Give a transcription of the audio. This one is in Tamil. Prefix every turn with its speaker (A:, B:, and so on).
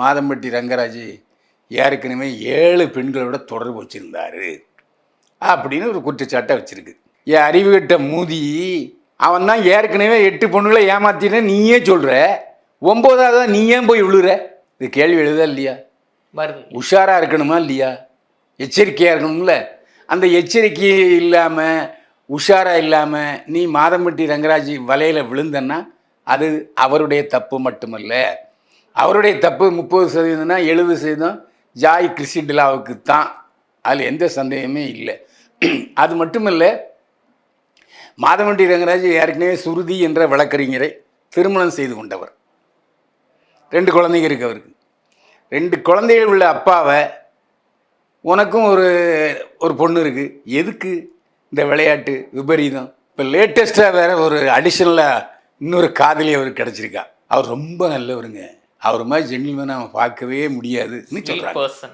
A: மாதம்பட்டி ரங்கராஜ் ஏற்கனவே ஏழு பெண்களோட தொடர்பு வச்சுருந்தாரு அப்படின்னு ஒரு குற்றச்சாட்டை வச்சிருக்கு. என் அறிவுகட்ட மூதி அவன் தான் ஏற்கனவே எட்டு பொண்ணுகளை ஏமாத்தின நீயே சொல்கிற ஒம்போதாவது நீ ஏன் போய் விழுற இது கேள்வி எழுதா இல்லையா? உஷாராக இருக்கணுமா இல்லையா? எச்சரிக்கையாக இருக்கணும்ல. அந்த எச்சரிக்கை இல்லாமல் உஷாராக இல்லாமல் நீ மாதம்பட்டி ரங்கராஜ் வலையில் விழுந்தன்னா அது அவருடைய தப்பு மட்டுமல்ல. அவருடைய தப்பு முப்பது சதவீதம்னா எழுபது சதவீதம் ஜாய் கிறிஸ்டிலாவுக்கு தான். அதில் எந்த சந்தேகமே இல்லை. அது மட்டும் இல்லை மாதவண்டி ரங்கராஜ் ஏற்கனவே சுருதி என்ற வழக்கறிஞரை திருமணம் செய்து கொண்டவர். ரெண்டு குழந்தைங்க இருக்கு அவருக்கு. ரெண்டு குழந்தைகள் உள்ள அப்பாவை உனக்கும் ஒரு ஒரு பொண்ணு இருக்குது எதுக்கு இந்த விளையாட்டு விபரீதம்? இப்போ லேட்டஸ்ட்டாக வேறு ஒரு அடிஷ்னலாக இன்னொரு காதலி அவருக்கு கிடச்சிருக்கா. அவர் ரொம்ப நல்லவருங்க. அவர் மாதிரி ஜென்டில்மேன் அவன் பார்க்கவே முடியாதுன்னு சொல்கிறாங்க